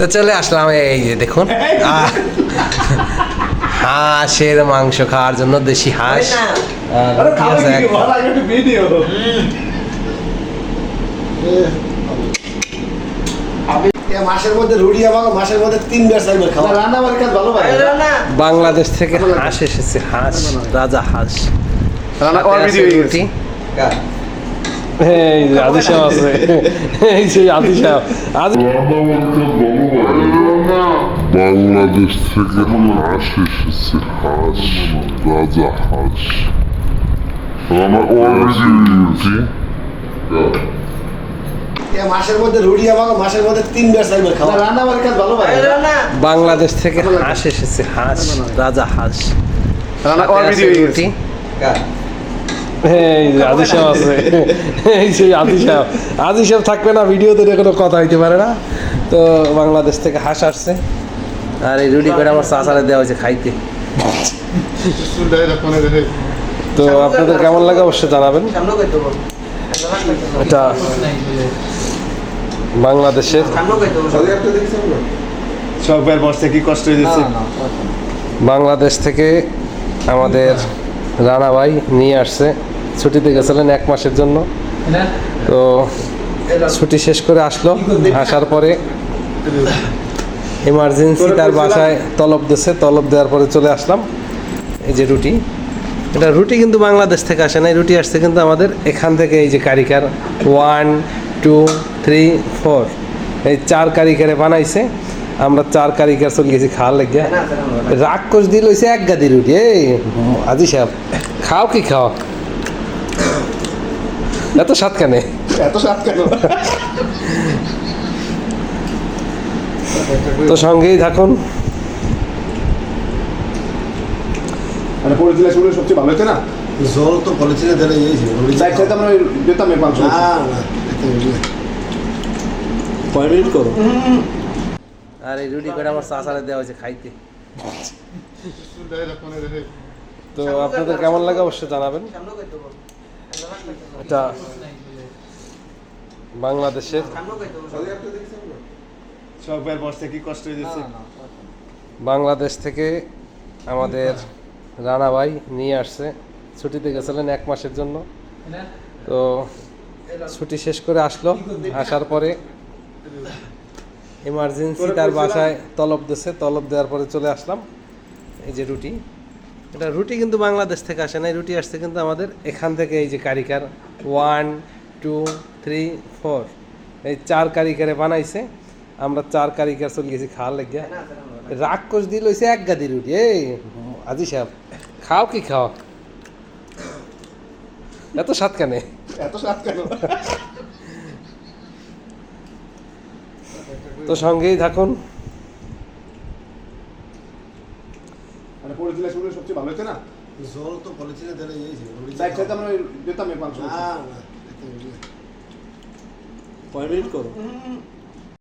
তো চলে আসলাম এই যে দেখুন। হাঁসের মাংস খাওয়ার জন্য দেশি হাঁস। বাংলাদেশ থেকে হাঁস এসেছে হাঁস রাজা হাঁস। রান্না সাথে ওর আছে ভিডিও রুটি এই যে সাহেব আছে। এই সাহেব। বাংলাদেশ থেকে হাঁস এসেছে হাঁস রাজা হাঁস। আমার অলরেডি রুটি। বাংলাদেশ থেকে হাঁস এসেছে হাঁস রাজা হাঁস। রান্না রুটি। এই যে আদি সাহেব আছে। এই যে আদি সাহেব আদি সাহেব থাকবে না ভিডিওতে কোনো কথা হইতে পারে না। তো বাংলাদেশ থেকে হাঁস আসছে। আর এই রুটি করে আমার চাচারে দেওয়া হয়েছে খাইতে। তো আপনাদের কেমন লাগে অবশ্যই জানাবেন। এটা বাংলাদেশের সবের বসে কি কষ্ট হয়ে বাংলাদেশ থেকে আমাদের রানা ভাই নিয়ে আসছে। ছুটিতে গেছিলেন এক মাসের জন্য। তো ছুটি শেষ করে আসলো। আসার পরে এমার্জেন্সি তার বাসায় তলব দিচ্ছে তলব দেওয়ার পরে চলে আসলাম। এই যে রুটি। এটা রুটি কিন্তু বাংলাদেশ থেকে আসে না এই রুটি আসছে কিন্তু আমাদের এখান থেকে এই যে কারিকার। ওয়ান টু থ্রি ফোর এই চার কারিকারে বানাইছে। আমরা চার কারিকার চলে গেছি খাওয়ার লেগে রাক্ষস দিল হইছে এক গাদি রুটি। এই আজি সাহেব খাও কি খাও? এত স্বাদ কেনে? এত স্বাদ কেন? তো সঙ্গেই থাকুন। মানে শুনে সবচেয়ে ভালো হচ্ছে না? জল তো পলিথিনে দিলে এই রুটি সাইড সাইড আমরা যেতাম এই মাংস। কয় মিনিট করো? আর এই রুটি করে আমার চাচারে দেওয়া হয়েছে খাইতে। তো আপনাদের কেমন লাগে অবশ্যই জানাবেন। এটা বাংলাদেশের সবের বসে কি কষ্ট হয়ে বাংলাদেশ থেকে আমাদের রানা ভাই নিয়ে আসছে। ছুটিতে গেছিলেন এক মাসের জন্য। তো ছুটি শেষ করে আসলো। আসার পরে এমার্জেন্সি তার বাসায় তলব দিচ্ছে তলব দেওয়ার পরে চলে আসলাম। এই যে রুটি। এটা রুটি কিন্তু বাংলাদেশ থেকে আসে না রুটি আসছে কিন্তু আমাদের এখান থেকে এই যে কারিকার। ওয়ান টু থ্রি ফোর এই চার কারিকারে বানাইছে। আমরা চার কারিকার চলে গেছি খাওয়ার লেগে রাক্ষস দিয়ে লইছে এক গাদি রুটি। এই আজি সাহেব খাও কি খাও? এত স্বাদ কেনে? এত স্বাদ কেন? তো সঙ্গেই থাকুন। মানে পরিচিলা শুনে সবচেয়ে ভালো হচ্ছে না? জল তো পলিথিনে দিলে রুটি সাইড সাইড আমরা যেতাম এই না না কয় মিনিট করো।